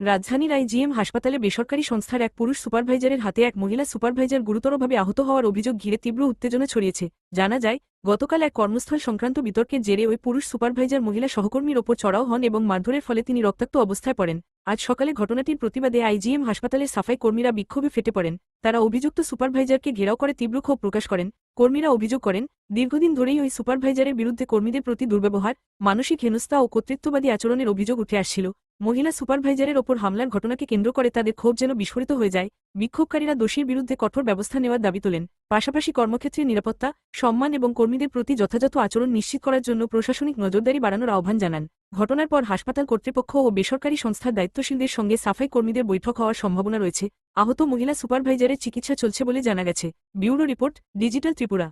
রাজধানীর আইজিএম হাসপাতালে বেসরকারি সংস্থার এক পুরুষ সুপারভাইজারের হাতে এক মহিলা সুপারভাইজার গুরুতরভাবে আহত হওয়ার অভিযোগ ঘিরে তীব্র উত্তেজনা ছড়িয়েছে। জানা যায়, গতকাল এক কর্মস্থল সংক্রান্ত বিতর্কের জেরে ওই পুরুষ সুপারভাইজার মহিলা সহকর্মীর ওপর চড়াও হন এবং মারধরের ফলে তিনি রক্তাক্ত অবস্থায় পড়েন। আজ সকালে ঘটনাটির প্রতিবাদে আইজিএম হাসপাতালের সাফাই কর্মীরা বিক্ষোভে ফেটে পড়েন। তারা অভিযুক্ত সুপারভাইজারকে ঘেরাও করে তীব্র ক্ষোভ প্রকাশ করেন। কর্মীরা অভিযোগ করেন, দীর্ঘদিন ধরেই ওই সুপারভাইজারের বিরুদ্ধে কর্মীদের প্রতি দুর্ব্যবহার, মানসিক হেনস্থা ও কর্তৃত্ববাদী আচরণের অভিযোগ উঠে আসছিল। মহিলা সুপারভাইজারের ওপর হামলার ঘটনাকে কেন্দ্র করে তাদের ক্ষোভ যেন বিস্ফোরিত হয়ে যায়, বিক্ষোভকারীরা দোষীর বিরুদ্ধে কঠোর ব্যবস্থা নেওয়ার দাবি তোলেন। পাশাপাশি কর্মক্ষেত্রে নিরাপত্তা, সম্মান এবং কর্মীদের প্রতি যথাযথ আচরণ নিশ্চিত করার জন্য প্রশাসনিক নজরদারি বাড়ানোর আহ্বান জানান। ঘটনার পর হাসপাতাল কর্তৃপক্ষ ও বেসরকারি সংস্থার দায়িত্বশীলদের সঙ্গে সাফাই কর্মীদের বৈঠক হওয়ার সম্ভাবনা রয়েছে। আহত মহিলা সুপারভাইজারের চিকিৎসা চলছে বলে জানা গেছে। Bureau report, digital Tripura.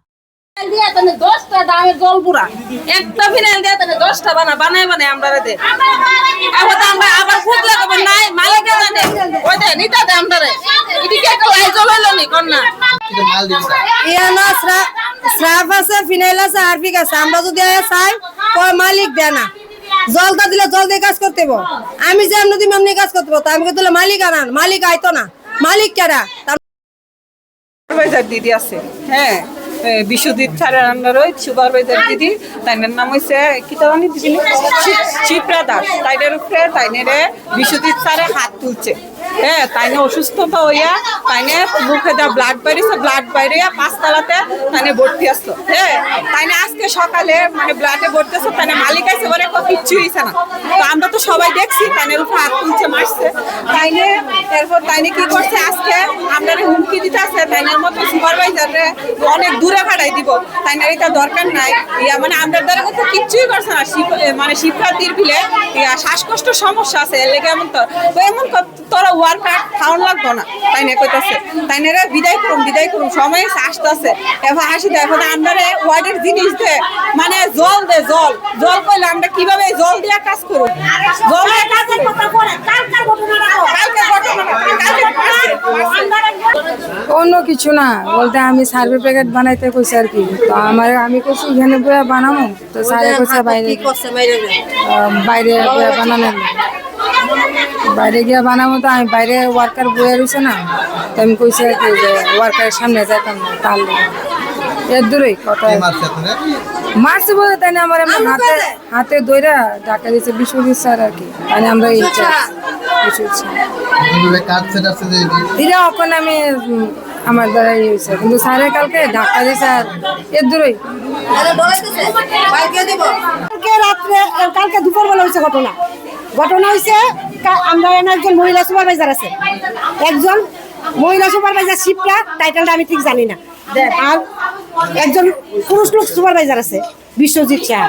দিয়া তাহলে দশটা দামের জল পুরা একটা ফিনাইল দিয়া তাহলে দশটা বানা আমরা রে আবার আমরা আবার ফুট লাগাবো নাই মালিকে জানে? ওই দে নিতা দে আমরা রে এদিকে একটা লাই জল হইল নি কন্যা ইয়ানো স্রা- স্রাফ আছে ফিনাইল আছে আছে। আমরা যদি চাই কয় মালিক দেয় না। জলটা দিলে জল দিয়ে কাজ করতে। আমি যে এমনি দিম এমনি কাজ করতে। তা আমি দিলে মালিক আনান মালিক আইতো না। মালিক কেরা দিদি আছে। হ্যাঁ। বিশ্বজিৎ স্যারের আন্ডারে সুপারভাইজার দিদি। তাইনের নাম হইছে, কি দিদি চিপ্রা দাস। তাইনের উপরে তাইনেরে বিশ্বজিৎ স্যারে হাত তুলছে। হ্যাঁ তাইনে অসুস্থতা হইয়া তাইনে মুখে যা ব্লাড বাইরেছে ব্লাড বাইরে পাঁচতলাতে তাইনে ভর্তি আসতো হ্যাঁ তাইনে আজকে সকালে মানে ব্লাডে ভর্তি আসতো তাইনে মালিক আছে বলে কিচ্ছু হয়েছে না। আমরা তো সবাই দেখছি তাইনের উপরে তুলছে, মারছে। তাইনে এরপর তাইনে কি করছে? আজকে আমরা হুমকি দিতে আছে তাইনের মতো সুপারভাইজারে অনেক দূরে ভাড়াই দিব। তাইনের এটা দরকার নাই। ইয়া মানে আমাদের দ্বারা কিন্তু কিচ্ছুই করছে না। মানে শিক্ষার্থীর বিলে ইয়া, শ্বাসকষ্ট সমস্যা আছে, এর লেগে এমন তো এমন তোরা ওয়ার্কার খাওয়ান লাগবো না তাই না কইতাছে। তাই না বিদায় করুন বিদায় করুন, সময় আসতেছে। এবার হাসি দেয় এখন আমরা ওয়ার্ডের জিনিস দে মানে জল দে, জল। জল কইলে আমরা কীভাবে জল দিয়ে কাজ করুন অন্য কিছু না বলতে আমি সার্ভে প্যাকেট বানাইতে কইছি আর কি। তো আমার আমি কইছি এখানে বইয়া বানাবো তো স্যারে কইছে বাইরে বাইরে বইয়া বানানো। বাইরে গিয়া বানাবো তো আমি বাইরে ওয়ার্কার বয়ে রয়েছে না। তো আমি কইছি আর কি যে ওয়ার্কারের সামনে যাইতাম না তার। এর দূরেই কথা মারছে বলে তাই না আমার এমন হাতে হাতে দইরা ডাকা দিয়েছে বিশ্বজিৎ স্যার আর কি। মানে আমরা এই বিশ্বজিৎ স্যার। আমি আমার দ্বারা ইয়ে হয়েছে। কিন্তু স্যারের কালকে ধাক্কা দিয়েছে আর এর দূরই কালকে রাত্রে কালকে দুপুর বেলা হয়েছে ঘটনা। ঘটনা হয়েছে আমরা একজন মহিলা সুপারভাইজার আছে। একজন মহিলা সুপারভাইজার শিবটা টাইটেলটা আমি ঠিক জানি না। আর একজন পুরুষ লোক সুপারভাইজার আছে, বিশ্বজিৎ সাহা।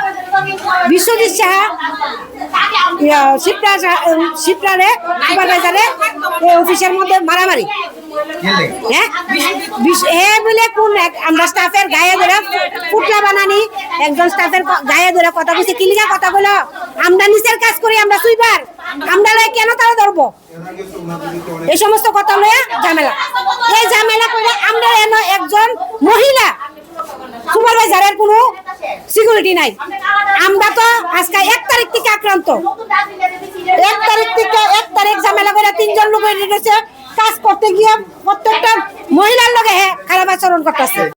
বিশ্বজিৎ সাহা শিবটারে সুপারভাইজারে অফিসের মধ্যে মারামারি। হ্যাঁ? একজন গায়ে কথা কথা কাজ করি, আমরা সুইবার আমরা কেন তারা ধরবো? এই সমস্ত কথা লয়ে ঝামেলা। এই ঝামেলা করে আমরা একজন মহিলা সুপারভাইজারের কোনো সিকিউরিটি নাই। আমরা তো আজকে এক তারিখ থেকে আক্রান্ত। এক তারিখ থেকে এক তারিখ ঝামেলা করে তিনজন লোক কাজ করতে গিয়ে প্রত্যেকটা মহিলার লগে হ্যাঁ খারাপ আচরণ করতেছে।